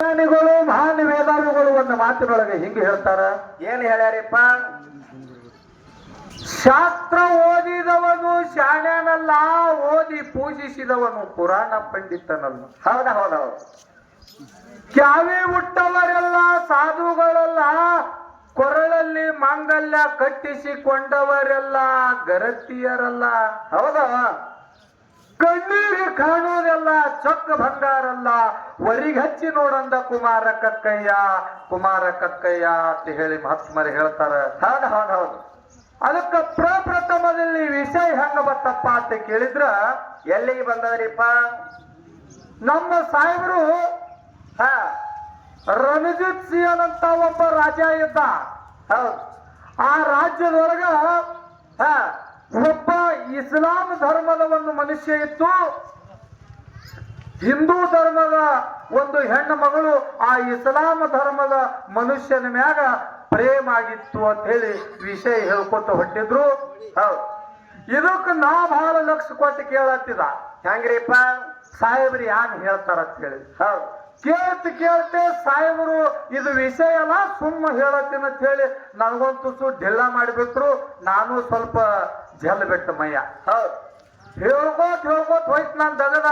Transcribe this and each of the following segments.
ಜ್ಞಾನಿಗಳು ಮಹಾನ್ ವೇದಾಂಗಗಳು ಒಂದು ಮಾತಿನೊಳಗೆ ಹಿಂಗೆ ಹೇಳ್ತಾರ. ಏನ್ ಹೇಳ್ಯಾರಿಪ್ಪ? ಶಾಸ್ತ್ರ ಓದಿದವನು ಶಾಣ್ಯನಲ್ಲ ಓದಿ ಪೂಜಿಸಿದವನು ಪುರಾಣ ಪಂಡಿತನಲ್ಲ. ಹೌದ ಹೌದು ಕ್ಯಾವಿ ಹುಟ್ಟವರೆಲ್ಲ ಸಾಧುಗಳಲ್ಲ ಕೊರಳಲ್ಲಿ ಮಾಂಗಲ್ಯ ಕಟ್ಟಿಸಿಕೊಂಡವರೆಲ್ಲ ಗರತಿಯರಲ್ಲ. ಹೌದವ ಕಣ್ಣೀರಿಗೆ ಕಾಣುವುದೆಲ್ಲ ಚೊಕ್ಕ ಬಂಗಾರಲ್ಲ ವರಿಗೆ ಹಚ್ಚಿ ನೋಡಂದ ಕುಮಾರ ಕಕ್ಕಯ್ಯ ಕುಮಾರ ಕಕ್ಕಯ್ಯ ಅಂತ ಹೇಳಿ ಮಹಾತ್ಮರು ಹೇಳ್ತಾರ. ಹೌದು ಹೌದು ಹೌದು ಅದಕ್ಕೆ ಪ್ರಪ್ರಥಮದಲ್ಲಿ ವಿಷಯ ಹೆಂಗ ಬತ್ತಪ್ಪ ಅಂತ ಕೇಳಿದ್ರ, ಎಲ್ಲಿಗೆ ಬಂದದ್ರಿಪ್ಪ? ನಮ್ಮ ಸಾಹೇಬರು, ಹ, ರಣಜಿತ್ ಸಿಂಗ್ ಅಂತ ಒಬ್ಬ ರಾಜ ಇದ್ದ. ಹೌದು. ಆ ರಾಜ್ಯದೊಳಗ, ಹಾ ಒಬ್ಬ ಇಸ್ಲಾಂ ಧರ್ಮದ ಒಂದು ಮನುಷ್ಯ ಇತ್ತು. ಹಿಂದೂ ಧರ್ಮದ ಒಂದು ಹೆಣ್ಣು ಮಗಳು ಆ ಇಸ್ಲಾಂ ಧರ್ಮದ ಮನುಷ್ಯನ ಮ್ಯಾಗ ಪ್ರೇಮ ಆಗಿತ್ತು ಅಂತ ಹೇಳಿ ವಿಷಯ ಹೇಳ್ಕೊತ ಹೊಟ್ಟಿದ್ರು ಹೌದು. ಇದಕ್ಕೆ ನಾ ಬಹಳ ಲಕ್ಷ ಕೊಟ್ಟು ಕೇಳತ್ತಿದ ಹೆಂಗ್ರಿಪ್ಪ? ಸಾಹೇಬ್ರಿ ಯಾನ್ ಹೇಳ್ತಾರ ಅಂತ ಹೇಳಿ. ಹೌದು. ಕೇಳ್ತ ಕೇಳ್ತೆ ಸಾಹೇಬರು ಇದು ವಿಷಯ ಅಲ್ಲ ಸುಮ್ಮ ಹೇಳತ್ತಿನ ಅಂತ ಹೇಳಿ ನನಗೊಂದು ಸು ಢಿಲ್ಲ ಮಾಡಿಬಿಟ್ರು. ನಾನು ಸ್ವಲ್ಪ ಜಲ್ ಬಿಟ್ಟು ಮಯ್ಯ ಹೌದು. ಹೇಳ್ಕೋತ್ ಹೇಳ್ಕೋತ್ ಹೋಯ್ತು ನಾನು ದಗದ.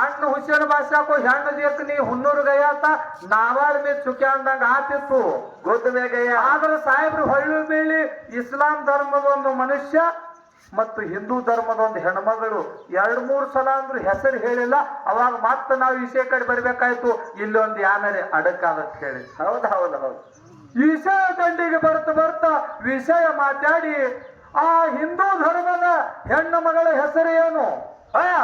ಅಣ್ಣ ಹುಸೇನ್ ಭಾಷಾಕೋ ಹೆಣ್ಣು ದೇಕ್ ನೀ ಹುನ್ನೂರು ಗಯ್ಯಾತ ನಾವಾರ ಮೇ ಚುಕ್ಯ ಅಂದಂಗ ಆತಿತ್ತು. ಗುದ್ದ ಮೇಗಯ್ಯ ಆದ್ರೆ ಸಾಹೇಬ್ರು ಹೊಳ್ಳು ಬೀಳಿ ಇಸ್ಲಾಂ ಧರ್ಮದ ಒಂದು ಮನುಷ್ಯ ಮತ್ತು ಹಿಂದೂ ಧರ್ಮದ ಒಂದು ಹೆಣ್ಮಗಳು. ಎರಡು ಮೂರು ಸಲ ಅಂದ್ರು ಹೆಸರು ಹೇಳಿಲ್ಲ. ಅವಾಗ ಮತ್ತೆ ನಾವು ವಿಷಯ ಕಡೆ ಬರ್ಬೇಕಾಯ್ತು. ಇಲ್ಲೊಂದು ಯಾನರೆ ಅಡಕಾದತ್ ಹೇಳಿ. ಹೌದು ಹೌದು ಹೌದು. ವಿಷಯ ದಂಡಿಗೆ ಬರ್ತಾ ಬರ್ತಾ ವಿಷಯ ಮಾತಾಡಿ ಆ ಹಿಂದೂ ಧರ್ಮದ ಹೆಣ್ಣು ಮಗಳ ಹೆಸರು ಏನು? ಅಯ್ಯ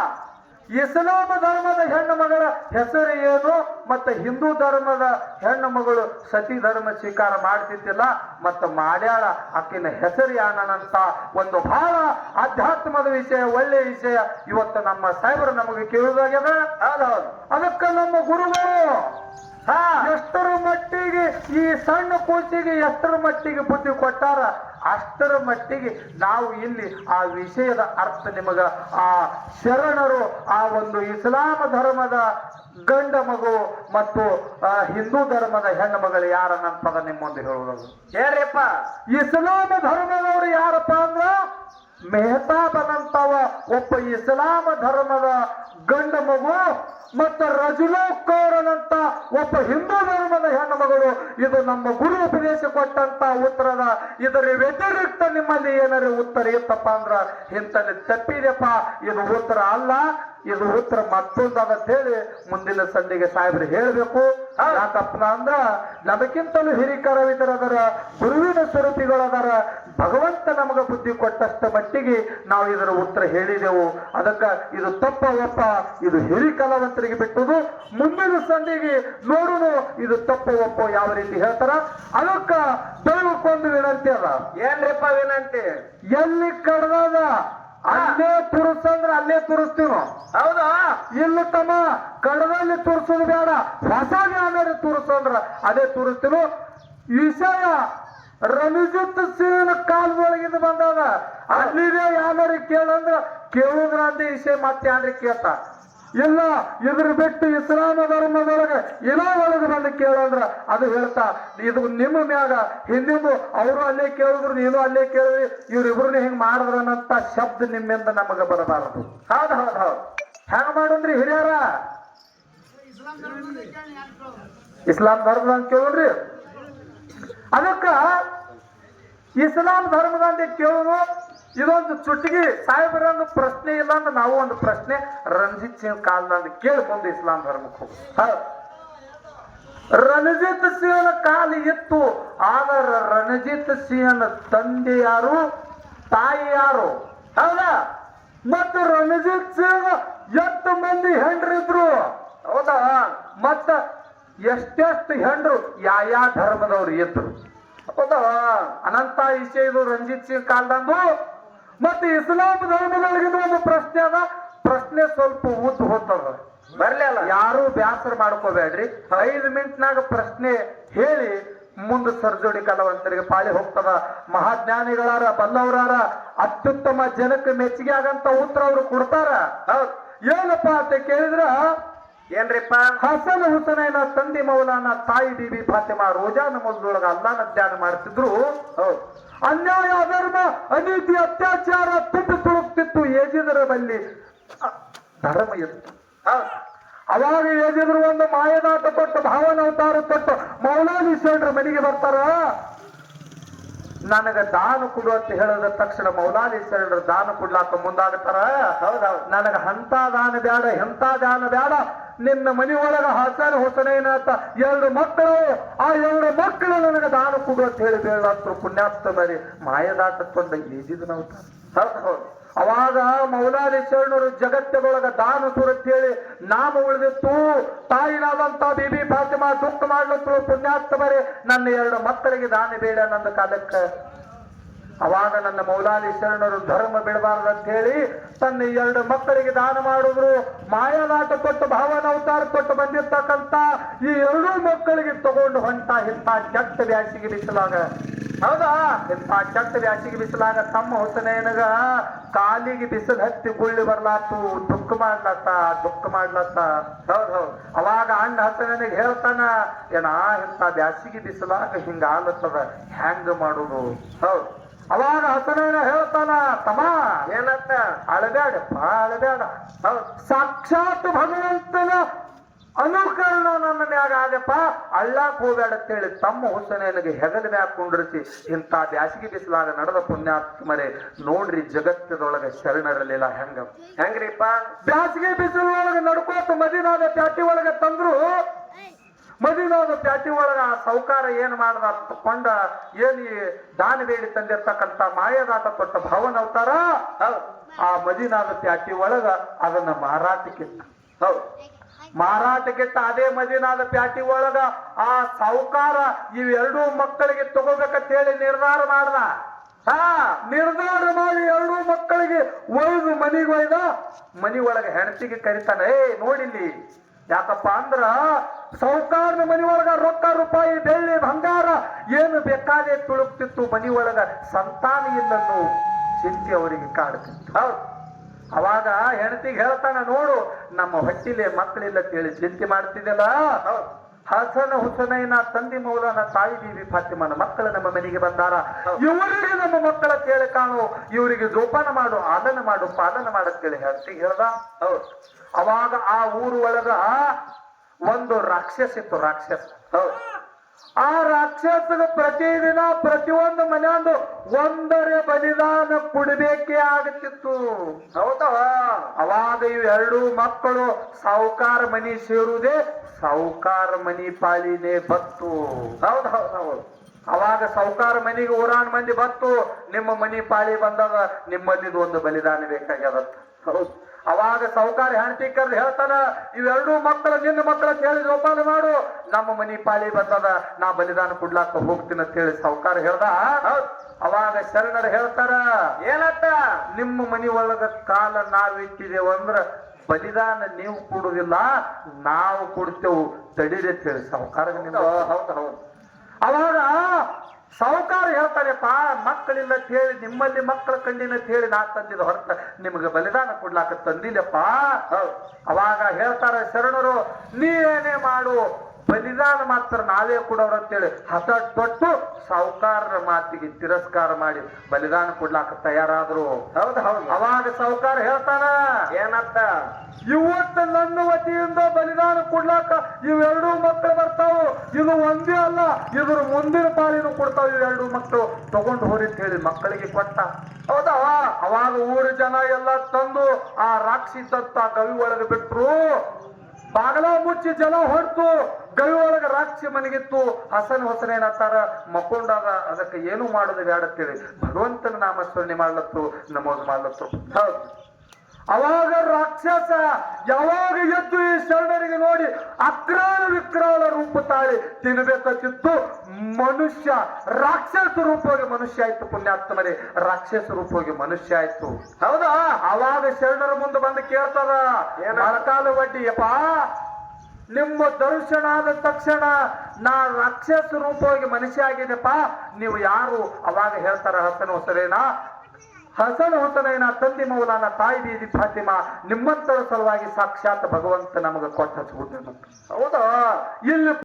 ಇಸ್ಲಾಂ ಧರ್ಮದ ಹೆಣ್ಣು ಮಗಳ ಹೆಸರು ಏನು? ಮತ್ತೆ ಹಿಂದೂ ಧರ್ಮದ ಹೆಣ್ಣು ಮಗಳು ಸತಿ ಧರ್ಮ ಸ್ವೀಕಾರ ಮಾಡ್ತಿದ್ದಿಲ್ಲ ಮತ್ತು ಮಾಡ್ಯಾಳ ಆಕಿನ ಹೆಸರು ಯಾನಂತ ಒಂದು ಬಹಳ ಆಧ್ಯಾತ್ಮದ ವಿಷಯ ಒಳ್ಳೆಯ ವಿಷಯ. ಇವತ್ತು ನಮ್ಮ ಸಾಹೇಬರು ನಮಗೆ ಕೇಳುವುದಾಗ್ಯದ ಅದಕ್ಕೆ ನಮ್ಮ ಗುರುಗಳು ಎಷ್ಟರ ಮಟ್ಟಿಗೆ ಈ ಸಣ್ಣ ಕೂಸಿಗೆ ಎಷ್ಟರ ಮಟ್ಟಿಗೆ ಬುದ್ಧಿ ಕೊಟ್ಟಾರ ಅಷ್ಟರ ಮಟ್ಟಿಗೆ ನಾವು ಇಲ್ಲಿ ಆ ವಿಷಯದ ಅರ್ಥ ನಿಮಗ ಆ ಶರಣರು ಆ ಒಂದು ಇಸ್ಲಾಂ ಧರ್ಮದ ಗಂಡ ಮಗು ಮತ್ತು ಆ, ಹಿಂದೂ ಧರ್ಮದ ಹೆಣ್ಣು ಮಗಳು ಯಾರನ್ನಂತದ ನಿಮ್ಮ ಮುಂದೆ ಹೇಳುವುದು. ಯಾರಪ್ಪ ಇಸ್ಲಾಂ ಧರ್ಮದವರು ಯಾರಪ್ಪ ಅಂದ್ರ ಮೆಹತಾಬನಂತವ ಒಬ್ಬ ಇಸ್ಲಾಂ ಧರ್ಮದ ಗಂಡ ಮಗು ಮತ್ತು ರಜುಲು ಕೌರನಂತ ಒಬ್ಬ ಹಿಂದೂ ಧರ್ಮದ ಹೆಣ್ಣು ಮಗಳು ಇದು ನಮ್ಮ ಗುರು ಉಪದೇಶ ಕೊಟ್ಟಂತ ಉತ್ತರದ ಇದರ ವ್ಯತಿರಿಕ್ತ ನಿಮ್ಮಲ್ಲಿ ಏನಾರ ಉತ್ತರ ಇತ್ತಪ್ಪ ಅಂದ್ರ ಇಂತಲ್ಲಿ ತಪ್ಪಿದೆಪ್ಪ, ಇದು ಉತ್ತರ ಅಲ್ಲ, ಇದು ಉತ್ತರ ಮತ್ತೊಂದು ಅಂತ ಹೇಳಿ ಮುಂದಿನ ಸಂಧಿಗೆ ಸಾಹೇಬ್ರು ಹೇಳ್ಬೇಕು. ಯಾಕಪ್ಪ ಅಂದ್ರ, ನಮಗಿಂತಲೂ ಹಿರಿಕರವಿದರದರ ಗುರುವಿನ ಸ್ವರೂಪಿಗಳದಾರ ಭಗವಂತ ನಮಗೆ ಬುದ್ಧಿ ಕೊಟ್ಟಷ್ಟ ಮಟ್ಟಿಗೆ ನಾವು ಇದರ ಉತ್ತರ ಹೇಳಿದೆವು. ಅದಕ್ಕ ಇದು ತಪ್ಪ ಒಪ್ಪ ಇದು ಹಿರಿ ಕಲಾವಂತರಿಗೆ ಬಿಟ್ಟುದು ಮುಂದಿನ ಸಂಧಿಗೆ ನೋಡುನು ಇದು ತಪ್ಪ ಒಪ್ಪ ಯಾವ ರೀತಿ ಹೇಳ್ತಾರ. ಅದಕ್ಕ ದೈವಕ್ಕೊಂದು ವಿನಂತಿ ಅದ. ಏನ್ರಿಪ್ಪ ವಿನಂತಿ? ಎಲ್ಲಿ ಕಡ್ದದ? ಅಲ್ಲೇ ತುರುಸಂದ್ರ ಅಲ್ಲೇ ತುರಿಸ್ತೀವಿ ನಾವು ಹೌದಾ? ಇಲ್ಲ ತಮ್ಮ ಕಡದಲ್ಲಿ ತುರ್ಸೋದು ಬೇಡ. ಹೊಸ ಜ್ಞಾನ ತುರ್ಸಂದ್ರ ಅದೇ ತುರಿಸ್ತೀವಿ ವಿಷಯ ರಣಜಿತ್ ಸಿಂಗ್ ಕಾಲದೊಳಗಿಂದ ಬಂದಾಗ ಅಲ್ಲಿದೆ ಯಾರು ಕೇಳಂದ್ರ ಕೇಳುದ್ರ ಅಂತ ವಿಷಯ ಮತ್ತೆ ಯಾರು ಕೇಳ್ತ? ಇಲ್ಲ, ಇದ್ರ ಬಿಟ್ಟು ಇಸ್ಲಾಮ ಧರ್ಮದೊಳಗೆ ಇಲ್ಲ ಒಳಗೆ ಬಂದು ಕೇಳಂದ್ರ ಅದು ಹೇಳ್ತಾ, ಇದು ನಿಮ್ಮ ಮ್ಯಾಗ, ಹಿಂದಿಂದು ಅವರು ಅಲ್ಲೇ ಕೇಳಿದ್ರು, ನೀನು ಅಲ್ಲೇ ಕೇಳಿದ್ರಿ ಇವ್ರಿಬ್ರು ಹಿಂಗ್ ಮಾಡಿದ್ರನ್ನಂತ ಶಬ್ದ ನಿಮ್ಮಿಂದ ನಮಗ ಬರಬಾರದು. ಹೌದ್ ಹೌದ್ ಹೌದು. ಹೆಂಗ ಮಾಡಂದ್ರಿ ಹಿರಿಯರ? ಇಸ್ಲಾಂ ಧರ್ಮದ ಕೇಳ್ರಿ ಅದಕ್ಕ ಇಸ್ಲಾಂ ಧರ್ಮದಂತೆ ಕೇಳೋದು ಇದೊಂದು ಚುಟ್ಟಿಗೆ ಸಾಹೇಬರಂಗ ಪ್ರಶ್ನೆ ಇಲ್ಲ ಅಂದ್ರೆ ನಾವು ಒಂದು ಪ್ರಶ್ನೆ ರಂಜಿತ್ ಸಿಂಗ್ ಕಾಲ್ದಂದು ಕೇಳಿ ಇಸ್ಲಾಂ ಧರ್ಮಕ್ಕೆ ಹೋಗು. ರಣಜಿತ್ ಸಿಂಗ್ ಕಾಲ ಇತ್ತು ಆದರೆ ರಣಜಿತ್ ಸಿಂಗ್ ತಂದೆ ಯಾರು? ತಾಯಿ ಯಾರು? ಹೌದಾ? ಮತ್ತು ರಣಜಿತ್ ಸಿಂಗ್ ಎಷ್ಟು ಮಂದಿ ಹೆಂಡ್ರಿದ್ರು? ಹೌದಾ? ಮತ್ತ ಎಷ್ಟೆಷ್ಟು ಹೆಂಡ್ರು ಯಾ ಯಾ ಧರ್ಮದವ್ರು ಇದ್ರು. ಹೌದಾ? ಅನಂತ ವಿಷಯ ಇದು ರಂಜಿತ್ ಸಿಂಗ್ ಕಾಲ್ದಂದು. ಮತ್ತೆ ಇಸ್ಲಾಂ ಧರ್ಮದೊಳಗಿನ ಒಂದು ಪ್ರಶ್ನೆ ಅದ. ಪ್ರಶ್ನೆ ಸ್ವಲ್ಪ ಉದ್ದ ಹೋಗ್ತದ ಬರ್ಲಿ ಅಲ್ಲ. ಯಾರು ಬ್ಯಾಸರ ಮಾಡ್ಕೋಬೇಡ್ರಿ. ಐದು ಮಿನಿಟ್ನಾಗ ಪ್ರಶ್ನೆ ಹೇಳಿ ಮುಂದೆ ಸರ್ಜೋಡಿ ಕಲಾವಂತರಿಗೆ ಪಾಳಿ ಹೋಗ್ತದ. ಮಹಾಜ್ಞಾನಿಗಳಾರ ಬಲ್ಲವರಾರ ಅತ್ಯುತ್ತಮ ಜನಕ್ಕೆ ಮೆಚ್ಚುಗೆ ಆಗಂತ ಉತ್ತರ ಅವರು ಕೊಡ್ತಾರ. ಏನಪ್ಪಾ ಅಂತ ಕೇಳಿದ್ರ ಏನ್ರಿಪ್ಪ? ಹಸನ್ ಹುಸೇನ ತಂದೆ ತಂದೆ ಮೌಲಾನ ತಾಯಿ ಬೀಬಿ ಫಾತಿಮಾ ರೋಜಾ ನಮಸ್ದೊಳಗ ಅಲ್ಲಾನ ಧ್ಯಾನ ಮಾಡ್ತಿದ್ರು. ಅನ್ಯಾಯ ಅಧರ್ಮ ಅನೀತಿ ಅತ್ಯಾಚಾರ ತುಟ್ಟು ತುಳುಕ್ತಿತ್ತು ಏಜಿದರ ಬಲ್ಲಿ. ಧರ್ಮ ಇತ್ತು. ಅವಾಗ ಏಜಿದ್ರು ಒಂದು ಮಾಯದಾಟ ಕೊಟ್ಟು ಭಾವನ ಅವತಾರ ಕೊಟ್ಟು ಮೌಲಾನಿ ಶರಣರ ಮನೆಗೆ ಬರ್ತಾರ? ನನಗ ದಾನ ಕೊಡು ಅಂತ ಹೇಳಿದ ತಕ್ಷಣ ಮೌಲಾನಿ ಶರಣರು ದಾನ ಕೊಡ್ಲಾಕ ಮುಂದಾಗತ್ತಾರ ಹೌದೌದು ನನಗ ಹಂತ ದಾನ ಬೇಡ ಎಂತ ದಾನ ಬ್ಯಾಡ ನಿನ್ನ ಮನೆಯೊಳಗ ಒಳಗ ಹುಸನೇನ ಅಂತ ಎರಡು ಮಕ್ಕಳು. ಆ ಎರಡು ಮಕ್ಕಳು ನನಗೆ ದಾನ ಕೊಡು ಅಂತ ಹೇಳಿ ಬೇಡಾತ್ರ ಪುಣ್ಯಾತ್ಮ ಮರಿ ಮಾಯದಾಟ ಕೊಂಡ ಈಜಿದ ನಾವು ಹೌದು ಅವಾಗ ಮೌಲಾರಿ ಶರಣರು ಜಗತ್ತದೊಳಗ ದಾನ ಹೇಳಿ ನಾಮ ಉಳಿದಿತ್ತು. ತಾಯಿನಾದಂತ ಬಿಬಿ ಫಾತಿಮಾ ದುಃಖ ಮಾಡ್ಲತ್ತು ಬರೀ ನನ್ನ ಎರಡು ಮಕ್ಕಳಿಗೆ ದಾನ ಬೇಡ ನನ್ನ ಕಾಲಕ್ಕೆ. ಅವಾಗ ನನ್ನ ಮೌಲಾಲಿ ಶರಣರು ಧರ್ಮ ಬಿಡಬಾರದು ಅಂತ ಹೇಳಿ ತನ್ನ ಎರಡು ಮಕ್ಕಳಿಗೆ ದಾನ ಮಾಡಿದ್ರು. ಮಾಯನಾಟ ಕೊಟ್ಟು ಭಾವನ ಅವತಾರ ಕೊಟ್ಟು ಬಂದಿರ್ತಕ್ಕಂತ ಈ ಎರಡೂ ಮಕ್ಕಳಿಗೆ ತಗೊಂಡು ಹೊಂಟ ಇಂಥ ಕೆಟ್ಟ ವ್ಯಾಸಿಗೆ ಬಿಸಿಲಾಗ. ಹೌದಾ? ಇಂಥ ಕೆಟ್ಟ ವ್ಯಾಸಿಗೆ ಬಿಸಿಲಾಗ ತಮ್ಮ ಹೊಸನೇನಗ? ಕಾಲಿಗೆ ಬಿಸಿಲು ಹತ್ತಿ ಗುಳ್ಳಿ ಬರ್ಲಾತು. ದುಃಖ ಮಾಡ್ಲತ್ತ ದುಃಖ ಮಾಡ್ಲತ್ತ. ಹೌದು ಹೌದು. ಅವಾಗ ಅಣ್ಣ ಹಸನಿಗೆ ಹೇಳ್ತಾನ, ಏನಾ ಇಂಥ ಬ್ಯಾಸಿಗೆ ಬಿಸಿಲಾಗ ಹಿಂಗ ಆಲತ್ತದ ಹ್ಯಾಂಗ ಮಾಡುದು? ಹೌದು. ಅವಾಗ ಹಸನೇನ ಹೇಳ್ತಾನ, ತಮ್ಮ, ಏನಂತ? ಅಳಬೇಡ ಹೌದು. ಸಾಕ್ಷಾತ್ ಭಗವಂತನ ಅನುಕರಣ ನನ್ನ ಮ್ಯಾಗ ಆಗಪ್ಪ ಅಳ್ಳಾಕ್ ಹೋಗ್ಬೇಡ ಅಂತೇಳಿ ತಮ್ಮ ಹುಸನೇನಿಗೆ ಹೆಗಲ ಮ್ಯಾಗ ಕುಂಡ್ರಿಸಿ, ಇಂಥ ಬ್ಯಾಸಿಗೆ ಬಿಸಿಲಾಗ ನಡೆದ ಪುಣ್ಯಾತ್ಮರೇ, ನೋಡ್ರಿ ಜಗತ್ತದೊಳಗೆ ಶರಣರಲಿಲ್ಲ ಹೆಂಗ? ಹೆಂಗ್ರಿಪ್ಪ? ಬ್ಯಾಸಿಗೆ ಬಿಸಿಲೊಳಗೆ ನಡ್ಕೋತ ಮದಿನಾದ ಪ್ಯಾಟಿ ಒಳಗೆ ತಂದ್ರು ಮದಿನಾದ ಪ್ಯಾಟಿ ಒಳಗ ಆ ಸೌಕಾರ ಏನು ಮಾಡ್ದ ಕೊಂಡ ಏನು ಈ ದಾನ ಬೇಡಿ ತಂದಿರ್ತಕ್ಕಂಥ ಮಾಯದಾಟ ಕೊಟ್ಟ ಭವನ ಅವತಾರ? ಆ ಮದಿನಾದ ಪ್ಯಾಟಿ ಒಳಗ ಅದನ್ನ ಮಾರಾಟಕ್ಕಿಟ್ಟ ಹೌದು. ಮಾರಾಟಕ್ಕಿಟ್ಟ ಅದೇ ಮದಿನಾದ ಪ್ಯಾಟಿ ಒಳಗ ಆ ಸಾಹುಕಾರ ಇವೆರಡೂ ಮಕ್ಕಳಿಗೆ ತಗೋಬೇಕಂತ ಹೇಳಿ ನಿರ್ಧಾರ ಮಾಡ್ದ. ಹಾ. ನಿರ್ಧಾರ ಮಾಡಿ ಎರಡೂ ಮಕ್ಕಳಿಗೆ ಒಯ್ದು ಮನಿಗೆ ಒಯ್ದ ಮನಿ ಒಳಗೆ ಹೆಂಡತಿಗೆ ಕರಿತಾನೆ ಏ ನೋಡಿಲ್ಲಿ ಯಾಕಪ್ಪ ಅಂದ್ರ ಸೌಕಾರದ ಮನಿ ಒಳಗ ರೊಕ್ಕ ರೂಪಾಯಿ ಬೆಳ್ಳಿ ಬಂಗಾರ ಏನು ಬೇಕಾದೆ ತುಳುಕ್ತಿತ್ತು ಮನಿ ಒಳಗ ಸಂತಾನ ಇಲ್ಲನ್ನು ಚಿಂತೆ ಅವರಿಗೆ ಕಾಡುತ್ತಿತ್ತು. ಹೌದು. ಅವಾಗ ಹೆಂಡತಿಗೆ ಹೇಳ್ತಾನ ನೋಡು ನಮ್ಮ ಹೊಟ್ಟಿಲೆ ಮಕ್ಕಳಿಲ್ಲ ಕೇಳಿ ಚಿಂತೆ ಮಾಡ್ತಿದ್ದಲ್ಲ ಹೌದು. ಹಸನ ಹುಸನೈನ ತಂದಿ ಮೌಲನ ತಾಯಿ ಬೀವಿ ಫಾತಿಮನ ಮಕ್ಕಳು ನಮ್ಮ ಮನೆಗೆ ಬಂದಾರ. ಇವರಿಗೆ ನಮ್ಮ ಮಕ್ಕಳ ಕೇಳಿ ಕಾಣು ಇವರಿಗೆ ಜೋಪಾನ ಮಾಡು ಆಲನ ಮಾಡು ಪಾಲನ ಕೇಳಿ ಹೆಂಡ್ತಿ ಹೇಳ್ದ. ಹೌದು. ಅವಾಗ ಆ ಊರು ಒಳಗ ಒಂದು ರಾಕ್ಷಸ ಇತ್ತು, ರಾಕ್ಷಸ. ಆ ರಾಕ್ಷಸದ ಪ್ರತಿದಿನ ಪ್ರತಿಯೊಂದು ಮನೆಯೊಂದು ಒಂದರೆ ಬಲಿದಾನ ಕೊಡಬೇಕೇ ಆಗುತ್ತಿತ್ತು ಹೌದಾ? ಅವಾಗ ಇವೆರಡು ಮಕ್ಕಳು ಸಾಹುಕಾರ ಮನಿ ಸೇರುವುದೇ ಸಾಹುಕಾರ ಮನಿ ಪಾಲಿನೇ ಬತ್ತು ಹೌದು ಹೌದು ಹೌದು. ಅವಾಗ ಸಾಹುಕಾರ ಮನಿಗೆ ಊರಾನ್ ಮಂದಿ ಬತ್ತು ನಿಮ್ಮ ಮನಿ ಪಾಳಿ ಬಂದಾಗ ನಿಮ್ಮಲ್ಲಿದು ಒಂದು ಬಲಿದಾನ ಬೇಕಾಗ್ಯದ ಹೌದು. ಅವಾಗ ಸಾಹುಕಾರ ಹೆಂಡತಿ ಕರೆದು ಹೇಳ್ತಾನ ಇವೆರಡೂ ಮಕ್ಕಳು ನಿನ್ನ ಮಕ್ಕಳ ಕೇಳಿ ಜೋಪಾನ ಮಾಡು. ನಮ್ಮ ಮನಿ ಪಾಳಿ ಬರ್ತದ ನಾ ಬಲಿದಾನ ಕೊಡ್ಲಾಕ ಹೋಗ್ತೀನಿ ಅಂತ ಹೇಳಿ ಸೌಕಾರ ಹೇಳ್ದ. ಅವಾಗ ಶರಣರು ಹೇಳ್ತಾರ ಏನತ್ತ? ನಿಮ್ಮ ಮನಿ ಒಳಗ ಕಾಲ ನಾವ್ ಇಟ್ಟಿದೇವ ಅಂದ್ರ ಬಲಿದಾನ ನೀವು ಕೊಡುದಿಲ್ಲ ನಾವು ಕೊಡ್ತೇವು. ತಡೀರಿ ಅಂತ ಹೇಳಿ ಸಾಹುಕಾರ ಹೌದು. ಅವಾಗ ಸಾಹುಕಾರ ಹೇಳ್ತಾರೆಪ್ಪ ಮಕ್ಕಳಿಲ್ಲ ಅಂತ ಹೇಳಿ ನಿಮ್ಮಲ್ಲಿ ಮಕ್ಕಳ ಕಂಡಿನ ಅಂತ ಹೇಳಿ ನಾ ತಂದಿದ ಹೊರತ ನಿಮಗೆ ಬಲಿದಾನ ಕೊಡ್ಲಾಕ ತಂದಿಲ್ಲಪ್ಪ. ಅವಾಗ ಹೇಳ್ತಾರೆ ಶರಣರು ನೀವೇನೇ ಮಾಡು ಬಲಿದಾನ ಮಾತ್ರ ನಾವೇ ಕೊಡೋರು ಅಂತೇಳಿ ಹಠ ತೊಟ್ಟು ಸಾಹುಕಾರರ ಮಾತಿಗೆ ತಿರಸ್ಕಾರ ಮಾಡಿ ಬಲಿದಾನ ಕೊಡ್ಲಾಕ ತಯಾರಾದ್ರು. ಹೌದು ಹೌದು. ಅವಾಗ ಸಾಹುಕಾರ ಹೇಳ್ತಾನ ಏನತ್ತ? ಇವತ್ತು ನನ್ನ ವತಿಯಿಂದ ಬಲಿದಾನ ಕೊಡ್ಲಾಕ ಇವೆರಡೂ ಮಕ್ಕಳು ಬರ್ತಾವು. ಇದು ಒಂದೇ ಅಲ್ಲ ಇದ್ರ ಮುಂದಿನ ಪಾಲಿನೂ ಕೊಡ್ತಾವ ಇವೆರಡು ಮಕ್ಕಳು. ತಗೊಂಡು ಹೋರಿ ಅಂತ ಹೇಳಿ ಮಕ್ಕಳಿಗೆ ಕೊಟ್ಟ. ಹೌದಾ? ಅವಾಗ ಊರ ಜನ ಎಲ್ಲ ತಂದು ಆ ರಾಕ್ಷಿ ತತ್ತ ಗವಿ ಒಳಗೆ ಬಿಟ್ರು. ಬಾಗಲ ಮುಚ್ಚಿ ಜನ ಹೊರತು. ಗವಿ ಒಳಗ ರಾಕ್ಷಿ ಮನೆಗಿತ್ತು ಹಸನ್ ಹೊಸನ ಏನತ್ತಾರ ಮಕ್ಕೊಂಡಾಗ ಅದಕ್ಕೆ ಏನು ಮಾಡೋದು ಬೇಡತ್ತೇಳಿ ಭಗವಂತನ ನಾಮ ಸ್ಮರಣೆ ಮಾಡ್ಲತ್ತು ನಮೋದು ಮಾಡ್ಲತ್ತು. ಹೌದು. ಅವಾಗ ರಾಕ್ಷಸ ಯಾವಾಗ ಎದ್ದು ಈ ಶರಣರಿಗೆ ನೋಡಿ ಅಕ್ರಾಲ ವಿಕ್ರಾಲ ರೂಪ ತಾಳಿ ತಿನ್ನಬೇಕಂತಿತ್ತು ಮನುಷ್ಯ ರಾಕ್ಷಸ ರೂಪವಾಗಿ ಮನುಷ್ಯ ಆಯ್ತು ಪುಣ್ಯಾತ್ಮರೇ ರಾಕ್ಷಸ ರೂಪವಾಗಿ ಮನುಷ್ಯ ಆಯ್ತು. ಹೌದಾ? ಅವಾಗ ಶರಣರ ಮುಂದೆ ಬಂದು ಕೇಳ್ತಾರ ಏನ? ಮರಕಾಲ ಬಡ್ಡಿ ಯಪ್ಪ ನಿಮ್ಮ ದರ್ಶನ ಆದ ತಕ್ಷಣ ನಾ ರಾಕ್ಷಸ ರೂಪವಾಗಿ ಮನುಷ್ಯ ಆಗಿದೆಪ್ಪ ನೀವು ಯಾರು? ಅವಾಗ ಹೇಳ್ತಾರ ಹಸನ ಹೊಸರೇನಾ ಹಸನ ಹೊಸನೇನ ತಂದಿ ಮೌಲಾನ ತಾಯಿ ಬೀದಿ ಫಾತಿಮಾ. ನಿಮ್ಮಂತರ ಸಲುವಾಗಿ ಸಾಕ್ಷಾತ್ ಭಗವಂತ ನಮಗೆ ಕೊಟ್ಟ ಹೌದಾ? ಇಲ್ಲಿ